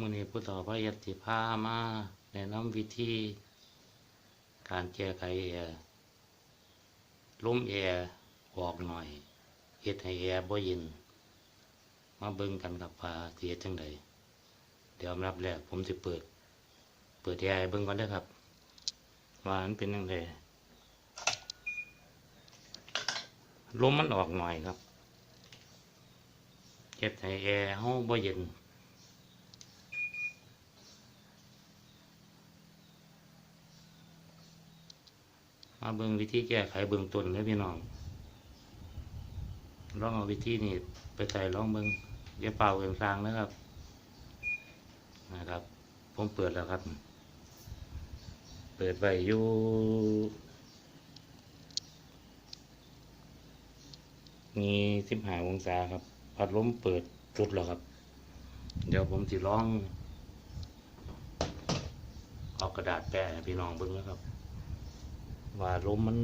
มือนี้ผู้ต่อพระยติพามาแนะนำวิธีการแก้ไขแอร์ล้มแอร์ออกหน่อยเฮ็ดให้แอร์บ่ย็นมาเบิ่งกันกับพาเฮ็ดจังไดเดี๋ยวอับแรกผมสิเปิด เปิดแอร์เบิ่งก่อนเด้อครับว่ามันเป็นจังไดลมมันออกหน่อยครับเฮ็ดให้แอร์เฮาบ่เย็น มาเบิ่งวิธีแก้ไขเบื้องต้นเลยพี่น้องลองเอาวิธีนี้ไปใส่ลองเบิ่งอย่าเป่าเองสร้างนะครับ นะครับ ผมเปิดแล้วครับ เปิดไว้อยู่มีสิบห้าองศาครับ พัดลมเปิดจุดแล้วครับ เดี๋ยวผมสิลอง เอากระดาษแปะพี่น้องเบิ่งนะครับ ว่าลมมัน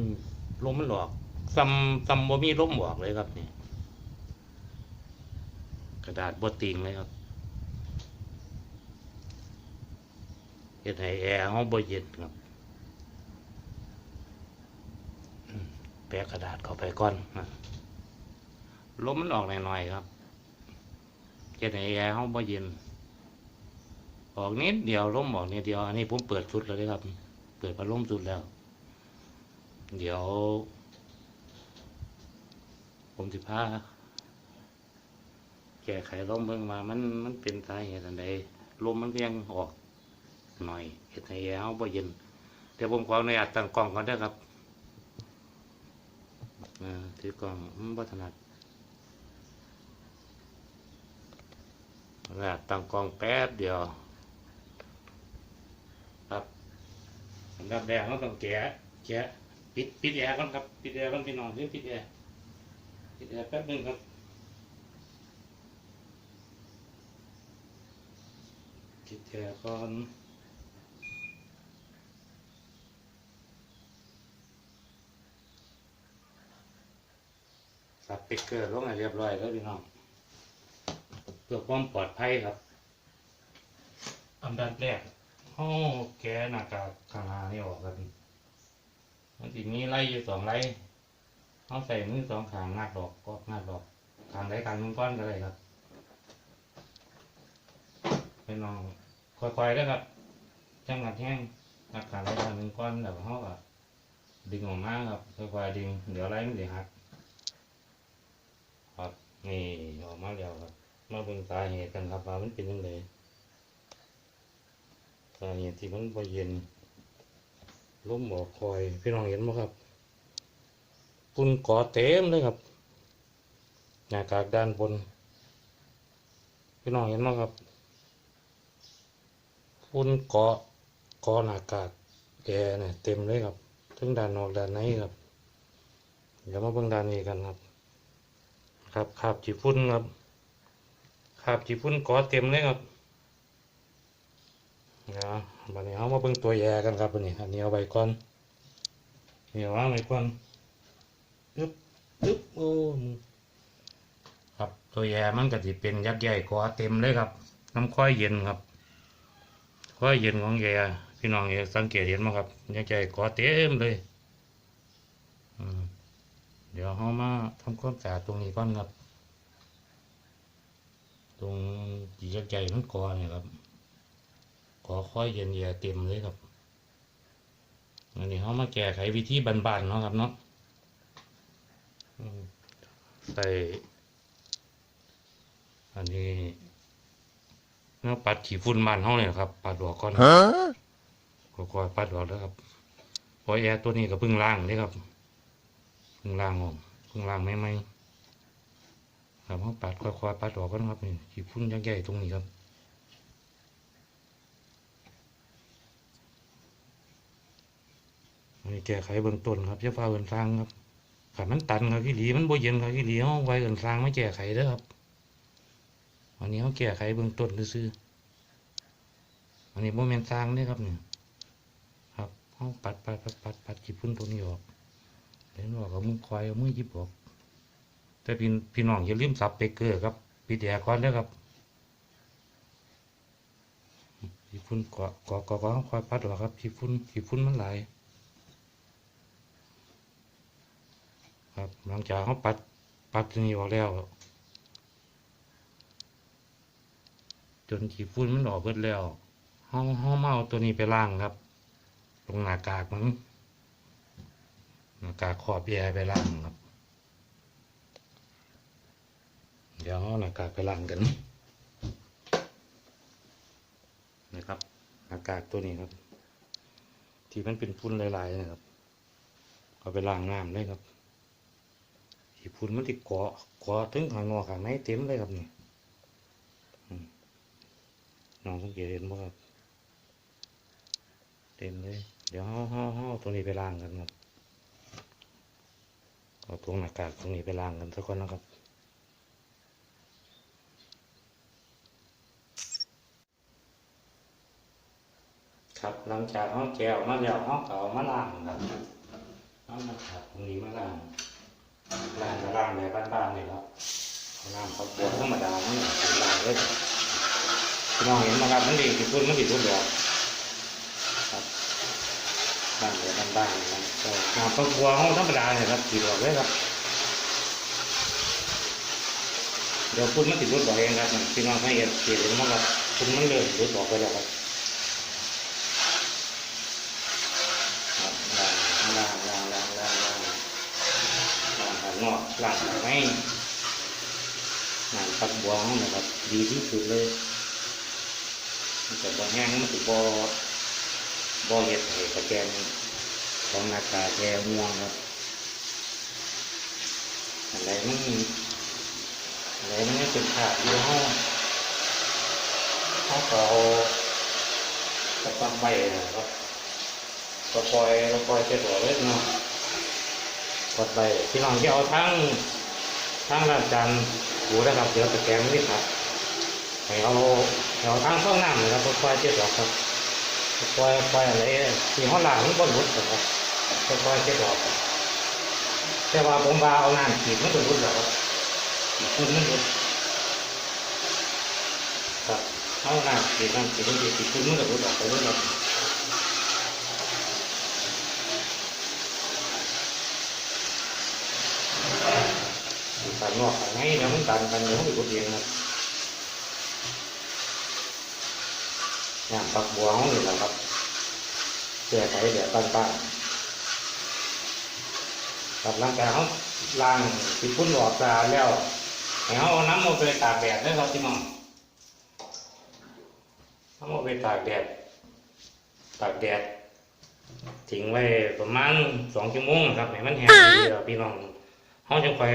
ลมมันหลอกซัมซัมบ่มีลมออกเลยครับนี่ กระดาษบดติงเลยครับเฮ็ดให้แอร์เฮาบ่เย็นครับแปะกระดาษเข้าไปก่อนนะลมมันออกหน่อยๆครับเฮ็ดให้แอร์เฮาบ่เย็นออกนิดเดียวลมออกนิดเดียว อันนี้ผมเปิดสุดแล้วครับ เปิดพัดลมสุดแล้ว เดี๋ยว ผมสิพาแก้ไขลมเบิ่งมามันมันเป็นสาเหตุอันใดลมมันเพียงออกหน่อยเฮ็ดให้แอร์เฮาบ่เย็นเดี๋ยวผมขออนุญาตตั้งกล้องก่อนเด้ครับอ่าถือกล้องมันบ่ถนัดนุญาตตั้งกล้องแป๊บเดียว ครับอันดับแรกเราต้องแกะแกะ ปิดปิดแอร์ก่อนครับปิดแอร์ก่อนพี่น้องเดี๋ยวปิดแอร์ปิดแอร์แป๊บหนึงครับปิดแอร์ก่อนสับปิกเกอร์ลงให้เรียบร้อยแล้วพี่น้องเพื่อความปลอดภัยครับ อันดับแรกห้องแกหน้ากากข้างหน้านี่ออกครับ มันสิมีไล่อยู่สองไล่เอาใส่มือสองขางงัดดอกก็งัดดอกขางใดขางหนึงก้อนก็ได้ครับเป็นน้องค่อยๆได้อครับจังงัดแห้งงัดขางใดขางหนึงก้อนแล้วเขาก็ดึงออกมาครับค่อยๆดึงเดี๋ยวไล่มันจะหักครับนี่ออกมาแล้วครับมาเบิ่งสาเหตุกันครับว่ามันเป็นยังไงสาเหตุที่มันบ่เย็น ล้มหมอคอยพี่น้องเห็นไหมครับปุ่นเกาะเต็มเลยครับหน้ากากด้านบน พี่น้องเห็นไหมครับปุ่นเกาะเกาะหน้ากากแกเนี่ยเต็มเลยครับทั้งด้านนอกด้านในครับเดี๋ยวมาเบิ่งด้านนี้กันครับ ครับคราบจีฝุ่นครับคราบจีฝุ่นเกาะเต็มเลยครับนะ วันนี้เอามาเบิ่งตัวแยกันครับวันนี้อันนี้เอาไว้ก่อนนี่เอาวางไว้ก่อนปึ๊บปึ๊บโอ้ครับตัวแยมันก็สิเป็นยักษ์ใหญ่กว่าเต็มเลยครับน้ำค่อยเย็นครับ ค่อยเย็นของแยพี่น้องเอสังเกตเห็นไหมครับยักษ์ใหญ่กว่าเต็มเลยเดี๋ยวเรามาทำความสะอาดตรงนี้ก่อนครับ ตรงที่ยักษ์ใหญ่มันก่อเนี่ยครับ ขอค่อยเย็นเยียเต็มเลยครับอันนี้เขามาแก้ไขวิธีบันๆเนาะครับเนาะอืมใส่ อันนี้เนื้อปัดขี้ฝุ่นมันเขาเนี่ยครับปัดออกก่อนค่อยๆปัดออกแล้วครับเพราะแอร์ตัวนี้ก็เพิ่งล้างเลยครับเพิ่งล้างออกเพิ่งล้างไม่ไหมครับเขาปัดค่อยๆปัดออกก่อนครับนี่ขี้ฝุ่นยักษ์ใหญ่ตรงนี้ครับ อันนี้ แก้ไขเบื้องต้นครับจะฟ้าเอินสร้างครับขันมันตันครับพี่หลีมันบ่เย็นครับพี่หลีเอาไว้เอินสร้างไม่แก้ไขเด้อครับอันนี้เขาแก้ไขเบื้องต้นซื่ออันนี้โมเมนสร้างเนี่ยครับเนี่ยครับเขาปัดปัดปัดปัดปัดขี้พุ่นตัวนี้ออกเห็นว่ากับมือควายเอามือหยิบออกแต่พี่พี่น้องอย่าลืมสับเบเกอร์ครับปิดแอร์ก่อนเด้อครับขี้ฝุ่นเกาะเกาะเกาะเกาะคอยปัดหรอครับขี้ฝุ่นขี้ฝุ่นมันไหลาย ครับ หลังจากเขาปัดปัดตัวนี้ออกแล้ว จนขี้ฝุ่นมันออกเบิดแล้วห้องห้องเมาตัวนี้ไปล้างครับ ตรงหน้ากากมันหน้ากากขอบแย่ไปล้างครับ เดี๋ยวหน้ากากไปล้างกันนะครับหน้ากากตัวนี้ครับ ที่มันเป็นพุ่นหลายๆนะครับเอาไปล้างน้ำเลยครับ ที่พุ่นมันติดเกาะเกาะถึงข้างนอกข้างในเต็มเลยครับนี่น้องสังเกตเห็นบ่ครับ เต็มเลย เดี๋ยวห่อห่อห่อตัวนี้ไปล้างกันครับเอาตรงหน้ากากตรงนี้ไปล้างกันสักคนนะครับครับหลังจากห้องแก้วมาแล้วห้องเก่ามาล้างครับเอามาขัดตรงนี้มาล้าง ล้างก็ล้างแบบบ้านๆเลยครับเอาล้างเขาปวดธรรมดานี่ล้างเลยพี่น้องเห็นไหมครับมันดีที่พุ่นมันดีพุ่นดอกครับล้างแบบบ้านๆนะครับน้ำเขาปวดห้องธรรมดาเนี่ยครับดีดอกเลยครับเดี๋ยวพุ่นมันติดรุดออกเองครับพี่น้องให้เห็นเห็นมั้งครับพุ่นมันเริ่มรุดอกไปแล้วครับล่างล่างล่างล่างล่างล่างล่างข้างนอกล่างข้างในล่างปักบัวของนะครับ ดีที่สุดเลยมันจะบ่แห้งมันจะบ่บ่เห็ดให้กระแกงของหน้ากากแกม่วงครับอะไรมันอะไรมันเป็นขาดอยู่ห้องห้องเรากระตั้งใบนะครับก็ปล่อยก็ปล่อยเจ็ดหัวเล็กเนาะ กดไปพี่น้องที่เอาทั้งทั้งร้านจานหูนะครับเดี๋ยวตะแกรงนี่ครับให้เอาเอาทั้งข้างน้ำนะครับก็ปล่อยๆเจ็ดหัวครับก็ปล่อยปล่อะไรที่ห้องหลังมันบนรุดนะครับก็ปล่อยๆเจ็ดหัวแต่ว่าผมว่าเอาน้ำขีดมันก็รุดแล้วครับรุดมันรุดครับเอาน้ำขีดน้ำขีดมันขีดขีดมันก็รุดออกไปเลยครั บข้างนอกข้างในเนี่ยมันตันกันอยู่ที่กุฏินะครับงานปักบัวของนี่แหละครับแก้ไขแบบบ้านๆกับร่างกายเขาล้างติดพุ่นออกสะอาแล้วให้เขาเอาน้ำมาไปตากแดดด้วยครับพี่น้องน้ำมาไปตากแดด ตากแดดทิ้งไว้ประมาณสองชั่วโมงครับให้มันแห้งดีแล้วพี่น้องเขาจะคอย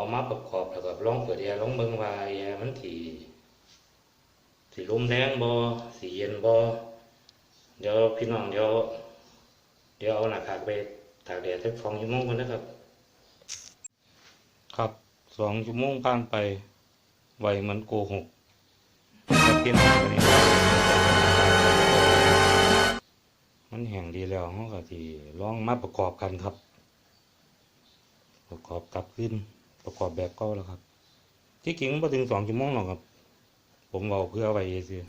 เอามาประกอบแล้วก็ลองเปิดแอร์ลองเบิ่งว่าแอร์มันสีสีลมแรงบ่สีเย็นบ่เดี๋ยวพี่น้องเดี๋ยวเดี๋ยวเอาหน้ากากไปตากแดดสักสองชั่วโมงก่อนนะครับ ครับสองชั่วโมงผ่านไปไวเหมันโกหกแต่พี่น้องตัวนี้มันแห้งดีแล้วเขาก็ที่ลองมาประกอบกันครับ ประกอบกลับขึ้น ประกอบแบบเก่าแล้วครับ ที่จริงพอถึงสองชั่วโมงหรอกครับ ผมเอาเพื่อไว้ซื้อ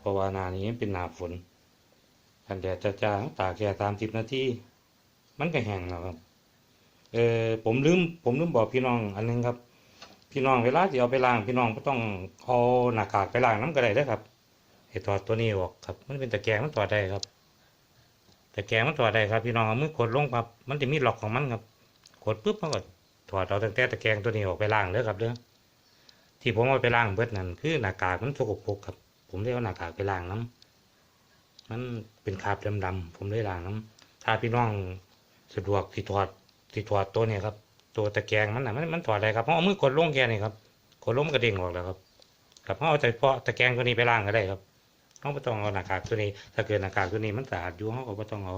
เพราะว่านานี้เป็นหนาฝนกันแดดจ้าๆตากแค่สามสิบนาทีมันก็แห้งแล้วครับ เออผมลืมผมลืมบอกพี่น้องอันนึงครับ พี่น้องเวลาที่เอาไปล้าง พี่น้องก็ต้องเอาหน้ากากไปล้างน้ำก็ได้เด้ครับให้ถอดตัวนี้ออกครับ มันเป็นตะแกรงมันถอดได้ครับตะแกรงมันถอดได้ครับ พี่น้องเอามือกดลงครับ มันจะมีหลอกของมันครับกดปุ๊บมันก็ ถอดเอาตั้งแต่ตะแกรงตัวนี้ออกไปล้างเด้อครับเด้อที่ผมเอาไปล้างเบิดนั่นคือหน้ากากมันสกปรกครับ ผมเลยเอาหน้ากากไปล้างน้ำมันเป็นคราบดำๆผมเลยล้างน้ำถ้าพี่น้องสะดวกที่ถอดที่ถอดตัวเนี่ยครับ ตัวตะแกรงมันน่ะมันมันถอดอะได้ครับเพราะเอามือกดลงแค่นี้ครับกดลงมันกระเด้งออกแล้วครับครับเพราะเอาแต่เพาะตะแกรงตัวนี้ไปล้างก็ได้ครับเขาไม่ต้องเอาหน้ากากตัวนี้ ถ้าเกิดหน้ากากตัวนี้มันสะอาดอยู่เขาก็ไม่ต้องเอา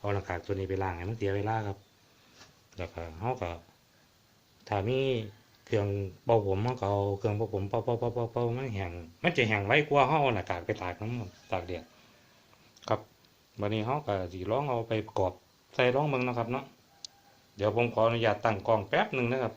เอาหน้ากากตัวนี้ไปล้างให้มันเสียเวลาครับแล้วก็เขาก็ ถ้ามีเครื่องเป่าผมมันก็เอาเครื่องเป่าผมเป่าเป่าเป่าเป่าเป่ามันแห้งมันจะแห้งไว้กลัวเขาเอาหน้ากากไปตากน้ำตากแดดครับวันนี้เขาก็สีร้องเอาไปประกอบใส่ร้องมึงนะครับเนาะเดี๋ยวผมขออนุญาตตั้งกล้องแป๊บหนึ่งนะครับ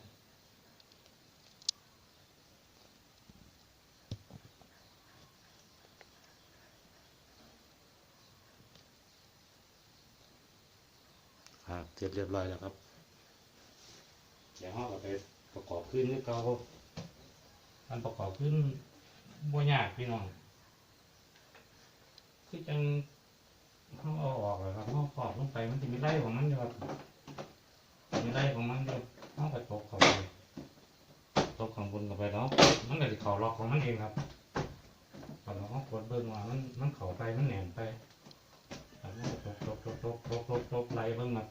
ครับเสร็จเรียบร้อยแล้วครับ เดี๋ยวเราก็ไปประกอบขึ้นนี่เขามันประกอบขึ้นบ่ยากพี่น้อง คือจังเขาเอาออกเลยครับเขาขอบลงไปมันจะมีไร่ของมันอยู่ครับมีไร่ของมันอยู่เขาไปตกเข้าไปตกข้างบนเข้าไปแล้วมันก็จะเข่าล็อกของมันเองครับพอเราเขากดเบิ้งว่ามันมันเข่าไปมันแหนมไปตกตกตกตกตกตกตกไล่เบิ้งครับ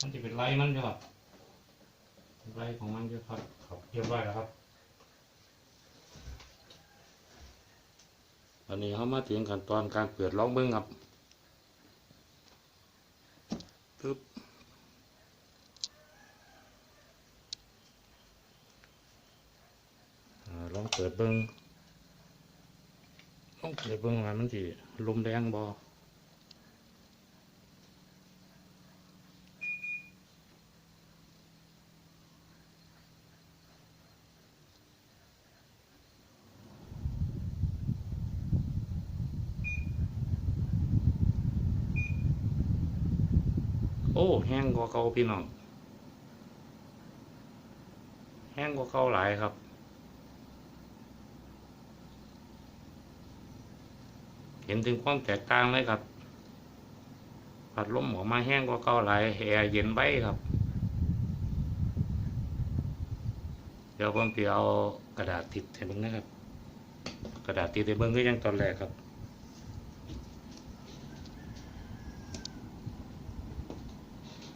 มันจะเป็นไร่มันอยู่ครับ ไร่ของมันอยู่ครับครับเรียบร้อยแล้วครับ อันนี้เขามาถึงขั้นตอนการเปิดล็อกเบิ้งครับปึ๊บอ่าลองเปิดเบิ้งลองเปิดเบิ้งว่ามันสิลมแรงบ่ โอ้แห้งกว่าเก่าพี่น้อง แห้งกว่าเก่าหลายครับ เห็นถึงความแตกต่างเลยครับพัดลมออกมาแห้งกว่าเก่าหลายแอร์เย็นไว้ครับ เดี๋ยวผมจะเอากระดาษติดให้เบิ่งนะครับ กระดาษติดให้เบิ่งก็ยังตอนแรกครับ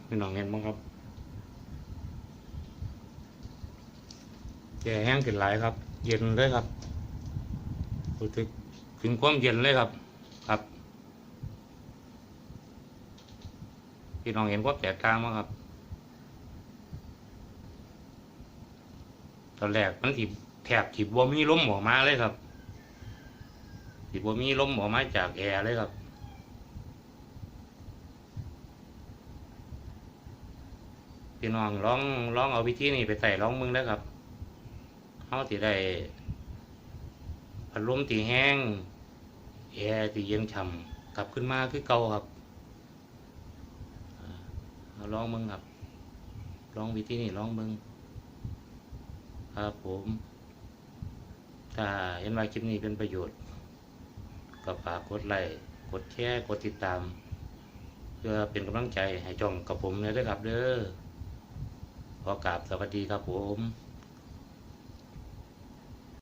พี่น้องเห็นมั้งครับแก่แห้งขึ้นหลายครับ เย็นเลยครับรู้สึกถึงความเย็นเลยครับ ครับ พี่น้องเห็นความแตกต่างมั้งครับ ตอนแรกมันถีแถบถีบวมีล้มออกมาเลยครับถีบวมีล้มออกมาจากแอร์เลยครับ พี่น้องลองลองเอาวิธีนี้ไปใส่ลองมึงแล้วครับเขาสิได้พัดลมตีแห้งแอร์ตีเย็นฉ่ำกลับขึ้นมาคือเก่าครับอ่าเอาลองมึงครับลองวิธีนี้ลองมึงครับผมถ้าเห็นว่าคลิปนี้เป็นประโยชน์ ก็ฝากกดไลค์กดแชร์กดติดตาม เพื่อเป็นกำลังใจให้จ่องกับผมเลยด้วยครับเด้อ ขอกราบสวัสดีครับผม